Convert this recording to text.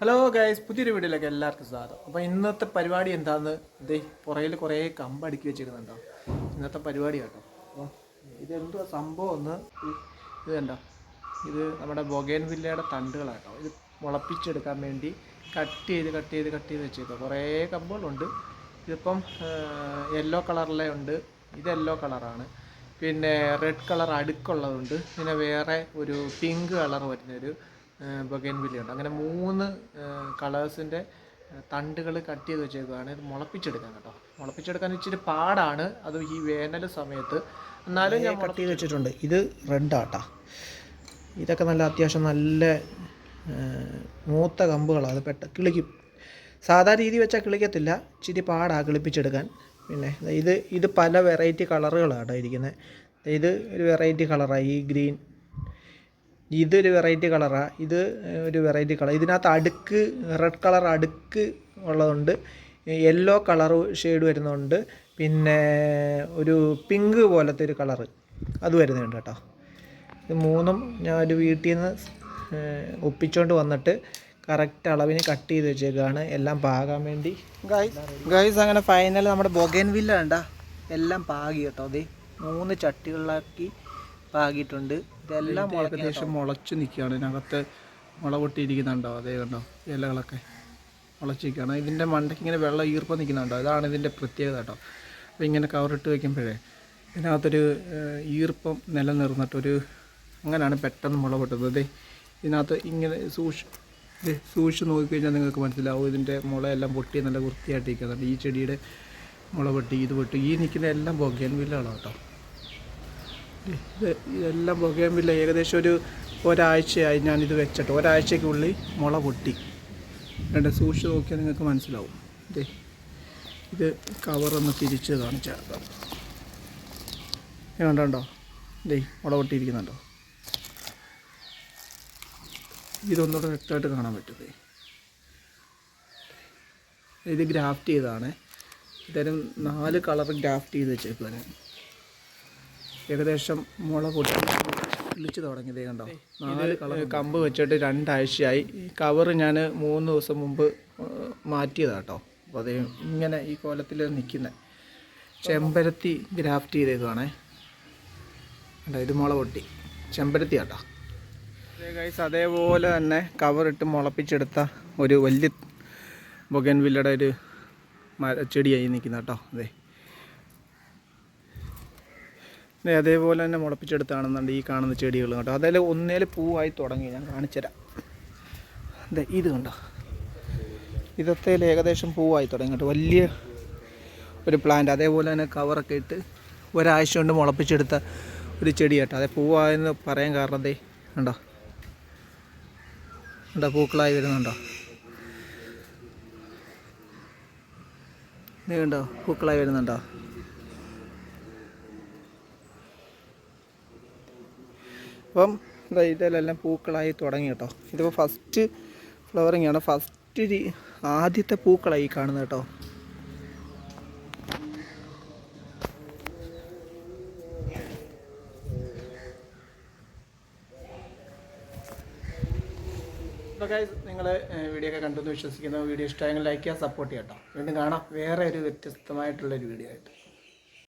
Hello guys പുതിയൊരു വീഡിയോയിലേക്ക് എല്ലാവർക്കും സ്വാഗതം. അപ്പോൾ ഇന്നത്തെ പരിപാടി എന്താണെന്ന് ഇതേ പുറയിൽ കുറേ കമ്പ് അടുക്കി വെച്ചിരുന്നുണ്ടോ ഇന്നത്തെ പരിപാടി കേട്ടോ. അപ്പോൾ ഇതെന്തോ സംഭവം ഒന്ന് ഇത് കണ്ടോ? ഇത് നമ്മുടെ ബൊഗേൻ വില്ലയുടെ തണ്ടുകളാട്ടോ. ഇത് മുളപ്പിച്ചെടുക്കാൻ വേണ്ടി കട്ട് ചെയ്ത് കട്ട് ചെയ്ത് കട്ട് ചെയ്ത് വെച്ചേക്കുക കുറേ കമ്പുകളുണ്ട്. ഇതിപ്പം യെല്ലോ കളറിലെ ഉണ്ട്. ഇത് യെല്ലോ കളറാണ് പിന്നെ റെഡ് കളർ അടുക്കുള്ളതുണ്ട്. പിന്നെ വേറെ ഒരു പിങ്ക് കളർ വരുന്നൊരു ബൊഗൈൻ ഉണ്ട് അങ്ങനെ മൂന്ന് കളേഴ്സിന്റെ തണ്ടുകൾ കട്ട് ചെയ്ത് വെച്ചേക്കുകയാണ് ഇത് മുളപ്പിച്ചെടുക്കാൻ കേട്ടോ. മുളപ്പിച്ചെടുക്കാൻ ഇച്ചിരി പാടാണ്. അത് ഈ വേനൽ സമയത്ത്. എന്നാലും ഞാൻ കട്ട് ചെയ്ത് വെച്ചിട്ടുണ്ട്. ഇത് റെഡ് ആട്ടാ. ഇതൊക്കെ നല്ല അത്യാവശ്യം നല്ല മൂത്ത കമ്പുകളാണ് അത് പെട്ട കിളിക്കും സാധാരണ രീതി വെച്ചാൽ കിളിക്കത്തില്ല. ഇച്ചിരി പാടാ കിളിപ്പിച്ചെടുക്കാൻ. പിന്നെ ഇത് ഇത് പല വെറൈറ്റി കളറുകളാണ് ഇരിക്കുന്നത് ഇത് ഒരു വെറൈറ്റി കളറാണ് ഈ ഗ്രീൻ ഇതൊരു വെറൈറ്റി കളറാണ് ഇത് ഒരു വെറൈറ്റി കളർ ഇതിനകത്ത് അടുക്ക് റെഡ് കളർ അടുക്ക് ഉള്ളതുണ്ട്. യെല്ലോ കളർ ഷെയ്ഡ് വരുന്നുണ്ട് പിന്നെ ഒരു പിങ്ക് പോലത്തെ ഒരു കളറ് അത് വരുന്നുണ്ട് കേട്ടോ. ഇത് മൂന്നും ഞാൻ ഒരു വീട്ടിൽ നിന്ന് ഒപ്പിച്ചുകൊണ്ട് വന്നിട്ട് കറക്റ്റ് അളവിന് കട്ട് ചെയ്ത് വെച്ചേക്കാണ്. എല്ലാം പാകാൻ വേണ്ടി. ഗൈസ് അങ്ങനെ ഫൈനൽ നമ്മുടെ ബൊഗേൻ വില്ല എല്ലാം പാകി കേട്ടോ. അതെ മൂന്ന് ചട്ടികളിലാക്കി പാകിയിട്ടുണ്ട്. ഇതെല്ലാം ഏകദേശം മുളച്ച് നിൽക്കുകയാണ്. ഇതിനകത്ത് മുള പൊട്ടിയിരിക്കുന്നുണ്ടോ? അതേ കണ്ടോ? ഇലകളൊക്കെ മുളച്ചിരിക്കുകയാണ്. ഇതിന്റെ മണ്ടയ്ക്ക് ഇങ്ങനെ വെള്ളം ഈർപ്പം നിൽക്കുന്നുണ്ടോ? ഇതാണ് ഇതിന്റെ പ്രത്യേകത കേട്ടോ. അപ്പോൾ ഇങ്ങനെ കവറിട്ട് വയ്ക്കുമ്പോഴേ ഇതിനകത്തൊരു ഈർപ്പം നിലനിർന്നിട്ടൊരു അങ്ങനെയാണ് പെട്ടെന്ന് മുള പൊട്ടുന്നത്. ഇതിനകത്ത് ഇങ്ങനെ സൂക്ഷി സൂക്ഷിച്ച് നോക്കിക്കഴിഞ്ഞാൽ നിങ്ങൾക്ക് മനസ്സിലാവും. ഇതിന്റെ മുളയെല്ലാം പൊട്ടി നല്ല വൃത്തിയായിട്ട് നിൽക്കുന്നുണ്ട് ഈ ചെടിയുടെ മുള പൊട്ടി ഇത് പൊട്ടി ഈ നിൽക്കുന്ന എല്ലാം ബൊഗേൻ വില്ലകളാണ് കേട്ടോ. ഇത് ഇതെല്ലാം പുകയുമ്പില്ല ഏകദേശം ഒരു ഒരാഴ്ചയായി ഞാനിത് വെച്ചിട്ട്. ഒരാഴ്ചയ്ക്കുള്ളിൽ മുള പൊട്ടി. രണ്ട് സൂക്ഷിച്ച് നോക്കിയാൽ നിങ്ങൾക്ക് മനസ്സിലാവും. ദേ ഇത് കവറൊന്ന് തിരിച്ച് കാണിച്ചേക്കാം കണ്ടോ? ദേ മുള പൊട്ടിയിരിക്കുന്നുണ്ടോ? ഇതൊന്നുകൂടെ വ്യക്തമായിട്ട് കാണാൻ പറ്റും. ഇത് ഗ്രാഫ്റ്റ് ചെയ്തതാണ്. ഇതായാലും നാല് കളർ ഗ്രാഫ്റ്റ് ചെയ്ത് വെച്ചേക്കുവാണ് ഏകദേശം മുള പൊട്ടി കിളിച്ച് തുടങ്ങിയതേ കണ്ടോ? നാല് കളർ കമ്പ് വെച്ചിട്ട് രണ്ടാഴ്ചയായി. ഈ കവറ് ഞാൻ മൂന്ന് ദിവസം മുമ്പ് മാറ്റിയതാണ് കേട്ടോ അപ്പോൾ അതേ ഇങ്ങനെ ഈ കോലത്തിൽ നിൽക്കുന്നത് ചെമ്പരത്തി ഗ്രാഫ്റ്റ് ചെയ്തേക്കുവാണേ. കണ്ടോ? ഇത് മുള പൊട്ടി. ചെമ്പരത്തി കേട്ടോ ഗൈസ് അതേപോലെ തന്നെ കവറിട്ട് മുളപ്പിച്ചെടുത്ത ഒരു വലിയ ബൊഗൻവില്ലയുടെ ഒരു മര ചെടിയായി നിൽക്കുന്ന കേട്ടോ. അതെ ദേ അതേപോലെ തന്നെ മുളപ്പിച്ചെടുത്താണെന്നുണ്ട് ഈ കാണുന്ന ചെടികൾ കേട്ടോ. അതായത് ഒന്നേൽ പൂവായി തുടങ്ങി. ഞാൻ കാണിച്ചുതരാം. അതെ ഇത് കണ്ടോ? ഇതൊക്കെ ഏകദേശം പൂവായി തുടങ്ങി കേട്ടോ. വലിയ ഒരു പ്ലാന്റ് അതേപോലെ തന്നെ കവറൊക്കെ ഇട്ട് ഒരാഴ്ച കൊണ്ട് മുളപ്പിച്ചെടുത്ത ഒരു ചെടി കേട്ടോ. അതെ പൂവായെന്ന് പറയാൻ കാരണം ദേ കണ്ടോ? കണ്ടോ പൂക്കളായി വരുന്നുണ്ടോ? നീ കണ്ടോ പൂക്കളായി വരുന്നുണ്ടോ? അപ്പം ദാ ഇതിലെല്ലാം പൂക്കളായി തുടങ്ങി കേട്ടോ. ഇതിപ്പോൾ ഫസ്റ്റ് ഫ്ലവറിങ് ആണ്. ഫസ്റ്റ് ആദ്യത്തെ പൂക്കളായി കാണുന്നത് കേട്ടോ. നിങ്ങൾ വീഡിയോ ഒക്കെ കണ്ടെന്ന് വിശ്വസിക്കുന്ന. വീഡിയോ ഇഷ്ടമായെങ്കിൽ ലൈക്ക് ചെയ്യാൻ സപ്പോർട്ട് ചെയ്യാം കേട്ടോ. വീണ്ടും കാണാം. വേറെ ഒരു വ്യത്യസ്തമായിട്ടുള്ളൊരു വീഡിയോ ആയിട്ട്.